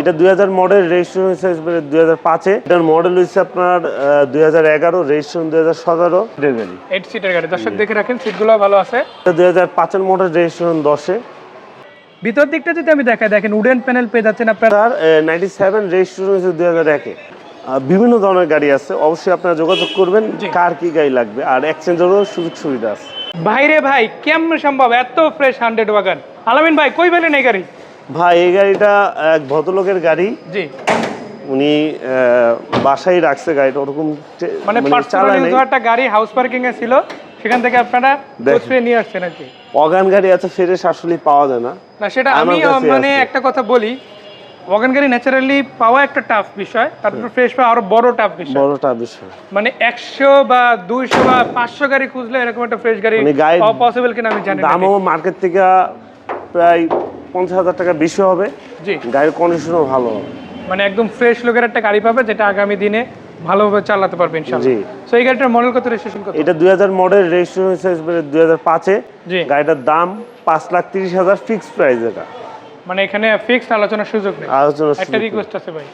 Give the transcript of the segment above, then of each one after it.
এটা দুই হাজার মডেল রেজিস্ট্রেশন হয়েছে দুই হাজার পাঁচে। এটার মডেল হচ্ছে আপনার দুই হাজার এগারো রেজিস্ট্রেশন দুই হাজার সতেরো। এইট সিটের গাড়ি। দর্শক দেখে রাখেন সিটগুলো ভালো আছে। এটা দুই হাজার পাঁচের মডেল রেজিস্ট্রেশন দশে। ভিতর দিকটা যদি আমি দেখাই দেখেন উডেন প্যানেল পেয়ে যাচ্ছেন আপনারা। নাইনটি সেভেন রেজিস্ট্রেশন হয়েছে দুই হাজার একে। বিভিন্ন ধরনের গাড়ি আছে। অবশ্যই আপনারা যোগাযোগ করবেন। কার কি গাড়ি লাগবে। আর এক্সচেঞ্জেরও সুযোগ সুবিধা আছে। ভাইরে ভাই কেমন সম্ভব? এত ফ্রেশ হান্ড্রেড ওয়াগান আলামিন ভাই কই পেলেন এই গাড়ি? ভাই এই গাড়িটা এক ভদ্রলোকের গাড়ি। জি। উনি বাসায় রাখছে গাড়িটা ওরকম মানে পার্সোনাল চালায় একটা গাড়ি হাউস পার্কিং এ ছিল সেখান থেকে আপনারা। কোচে নিয়ে আসছেন আর কি। অগান গাড়ি এত ফ্রেশ আসলে পাওয়া যায় না। না সেটা আমি মানে একটা কথা বলি ওয়াগন গাড়ি ন্যাচারালি পাওয়া একটা টাফ বিষয় তারপর ফ্রেশ পাওয়া আরও বড় টাফ বিষয়। বড় টাফ বিষয়। মানে একশো বা দুইশো বা পাঁচশো গাড়ি খুঁজলে এরকম একটা ফ্রেশ গাড়ি মানে গাড়ি- পাওয়া পসিবল কিনা আমি জানি না দামও মার্কেট থেকে প্রায় পঞ্চাশ হাজার টাকা বেশি হবে। জি। গাড়ির কন্ডিশনও ভালো হবে। মানে একদম ফ্রেশ লোকের একটা গাড়ি পাবে যেটা আগামী দিনে ভালোভাবে চালাতে পারবে ইনশাআল্লাহ। জি। সো এই গাড়িটার মডেল কত রেজিস্ট্রেশন কত? এটা দুই হাজার মডেল রেজিস্ট্রেশন হয়েছে দুই হাজার পাঁচে। জি। গাড়িটার দাম পাঁচ লাখ তিরিশ হাজার ফিক্সড প্রাইস এটা। মানে এখানে ফিক্সড আলোচনার সুযোগ নেই। আলোচনা একটা রিকোয়েস্ট আছে ভাই।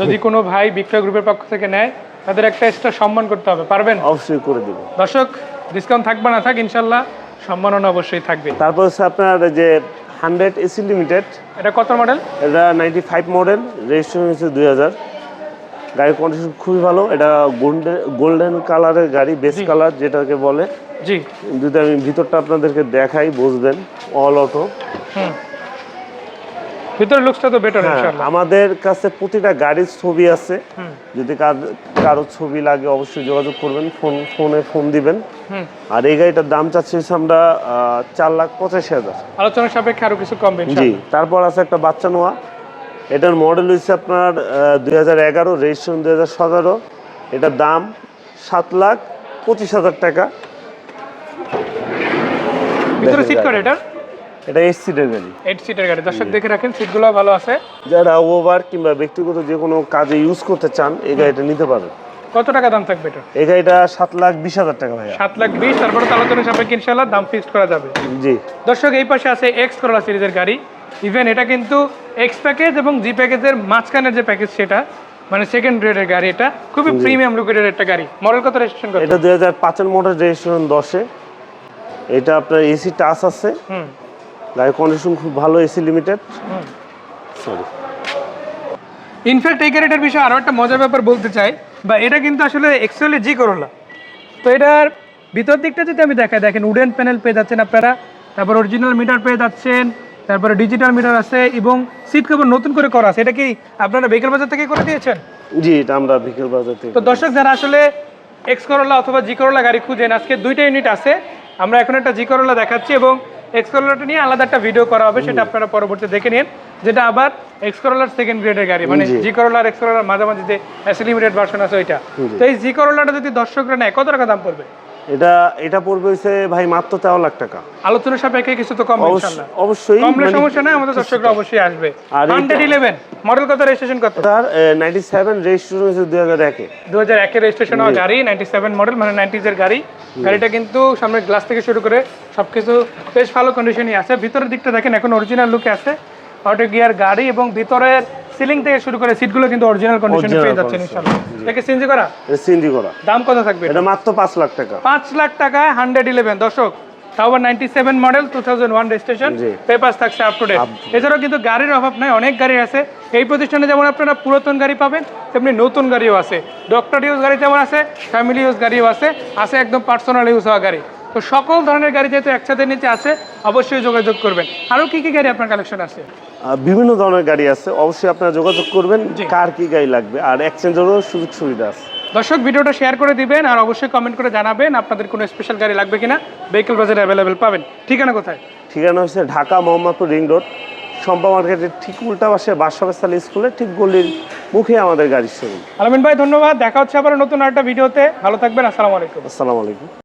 যদি কোনো ভাই বিক্রয় গ্রুপের পক্ষ থেকে নেয় তাদের একটা এক্সট্রা সম্মান করতে হবে পারবেন? অবশ্যই করে দেবো। দর্শক ডিসকাউন্ট থাকবে না থাক ইনশাল্লাহ সম্মাননা অবশ্যই থাকবে। তারপর হচ্ছে আপনার যে হান্ড্রেড এসি লিমিটেড এটা কত মডেল এটা নাইনটি ফাইভ মডেল রেজিস্ট্রেশন হচ্ছে দুই হাজার। গাড়ির কন্ডিশন খুবই ভালো এটা গোল্ডেন গোল্ডেন কালারের গাড়ি বেস কালার যেটাকে বলে। জি। যদি আমি ভিতরটা আপনাদেরকে দেখাই বুঝবেন অল অটো হুম। ভিতরের লুকসটা তো বেটার হ্যাঁ ইনশাল্লাহ আমাদের কাছে প্রতিটা গাড়ির ছবি আছে। যদি কার- ছবি লাগে অবশ্যই যোগাযোগ করবেন ফোন ফোনে ফোন দিবেন। আর এই গাড়িটার দাম চাচ্ছি আমরা চার লাখ পঁচাশি হাজার। আলোচনার সাপেক্ষে আরও কিছু কমবে জি তারপর আছে একটা বাচ্চা নোয়া। এটার মডেল হচ্ছে আপনার দুই হাজার এগারো রেজিস্ট্রেশন দুই হাজার সতেরো। এটার দাম সাত লাখ পঁচিশ হাজার টাকা। ভিতরে সিট করে। এটা এটা এইট সিটের গাড়ি। এইট সিটের গাড়ি। দর্শক দেখে রাখেন সিটগুলো ভালো আছে। যারা ওভার কিংবা ব্যক্তিগত যে কোনো কাজে ইউজ করতে চান এই গাড়িটা নিতে পারেন কত টাকা দাম থাকবে এটা? এই গাড়িটা সাত লাখ বিশ হাজার টাকা ভাইয়া। সাত লাখ বিশ তারপরে তো আলোচনার সাপেক্ষে ইনশাল্লাহ দাম ফিক্সড করা যাবে। জি। দর্শক এই পাশে আছে এক্স করোলা সিরিজের গাড়ি। ইভেন এটা কিন্তু এক্স প্যাকেজ এবং জি প্যাকেজের মাঝখানের যে প্যাকেজ সেটা মানে সেকেন্ড গ্রেডের গাড়ি এটা। খুবই প্রিমিয়াম লুকেটের একটা গাড়ি। মডেল কত রেজিস্ট্রেশন কত এটা দুই হাজার পাঁচের মডেল রেজিস্ট্রেশন দশে। এটা আপনার এসি টাচ আছে। হুম। গাড়ির কন্ডিশন খুব ভালো এসি লিমিটেড সরি ইনফ্যাক্ট এই গাড়িটার বিষয়ে আরও একটা মজার ব্যাপার বলতে চাই। বা এটা কিন্তু আসলে এক্সুয়ালি জি করোলা তো এটার ভিতর দিকটা যদি আমি দেখাই দেখেন উডেন প্যানেল পেয়ে যাচ্ছেন আপনারা। তারপর অরিজিনাল মিটার পেয়ে যাচ্ছেন। তারপরে ডিজিটাল মিটার আছে এবং সিট কভার নতুন করে করা আছে। এটা কি আপনারা বেকার বাজার থেকে করে দিয়েছেন? জি এটা আমরা বিকেল বাজার থেকে তো দর্শক যারা আসলে এক্স করোলা অথবা জি করোলা গাড়ি খুঁজেন আজকে দুইটা ইউনিট আছে। আমরা এখন একটা জি করোলা দেখাচ্ছি এবং এক্স করোলাটা নিয়ে আলাদা একটা ভিডিও করা হবে সেটা আপনারা পরবর্তী দেখে নিন যেটা আবার এক্স করোলার সেকেন্ড গ্রেডের গাড়ি মানে জি। করোলার এক্স করোলার মাঝামাঝি যে লিমিটেড ভার্সন আছে ওইটা। তো এই জি করোলাটা যদি দর্শকরা নেয় কত টাকা দাম পড়বে? এটা এটা পড়বে হচ্ছে ভাই মাত্র তেরো লাখ টাকা। আলোচনার সাপেক্ষে কিছু তো কম ইনশাআল্লাহ অবশ্যই কমলে মানে সমস্যা নাই আমাদের দর্শকরা অবশ্যই আসবে। আর এইটা- হান্ড্রেড ইলেভেন মডেল কত রেজিস্ট্রেশন কত? তার নাইনটি সেভেন রেজিস্ট্রেশন হয়েছে দুই হাজার একে। দু হাজার একের রেজিস্ট্রেশন হওয়া গাড়ি নাইনটি সেভেন মডেল মানে নাইনটিজের গাড়ি। গাড়িটা কিন্তু সামনের গ্লাস থেকে শুরু করে সব কিছু বেশ ভালো কন্ডিশনই আছে। ভিতরের দিকটা দেখেন এখন অরিজিনাল লুকে আছে। অটো গিয়ার গাড়ি এবং ভিতরের সিলিং থেকে শুরু করে সিটগুলো কিন্তু অরিজিনাল কন্ডিশনে পেয়ে যাচ্ছেন ইনশাল্লাহ এটাকে সিএনজি করা? সিন্ডি করা। দাম কত থাকবে? এটা মাত্র পাঁচ লাখ টাকা। পাঁচ লাখ টাকায় হান্ড্রেড ইলেভেন দর্শক তাও আবার model two thousand one registration জি। পেপার থাকছে আপ টু ডেট এছাড়াও কিন্তু গাড়ির অভাব নাই অনেক গাড়ি আছে। এই প্রতিষ্ঠানে যেমন আপনারা পুরাতন গাড়ি পাবেন তেমনি নতুন গাড়িও আছে। ডক্টর ইউজ গাড়ি যেমন আছে ফ্যামিলি ইউজ গাড়িও আছে আছে একদম পার্সোনাল ইউজ হওয়া গাড়ি। তো সকল ধরনের গাড়ি যেহেতু একসাথে নিচে আছে অবশ্যই যোগাযোগ করবেন। আরও কি কি গাড়ি আপনার কালেকশন আছে? বিভিন্ন ধরনের গাড়ি আছে অবশ্যই আপনারা যোগাযোগ করবেন। কার কি গাড়ি লাগবে আর এক্সচেঞ্জেরও সুযোগ সুবিধা আছে। দর্শক ভিডিওটা শেয়ার করে দিবেন আর অবশ্যই কমেন্ট করে জানাবেন আপনাদের কোনো স্পেশাল গাড়ি লাগবে কিনা ভেহিকল বাজারে অ্যাভেলেবেল পাবেন। ঠিকানা কোথায়? ঠিকানা হচ্ছে ঢাকা মোহাম্মদপুর রিং রোড শম্পা মার্কেটের ঠিক উল্টা পাশে বাদশাবেস্তাল স্কুলে ঠিক গলির মুখে আমাদের গাড়ির শোরুম আলমিন ভাই ধন্যবাদ। দেখা হচ্ছে আবার নতুন আরেকটা ভিডিওতে। ভালো থাকবেন। আসসালামু আলাইকুম। আসসালামু আলাইকুম।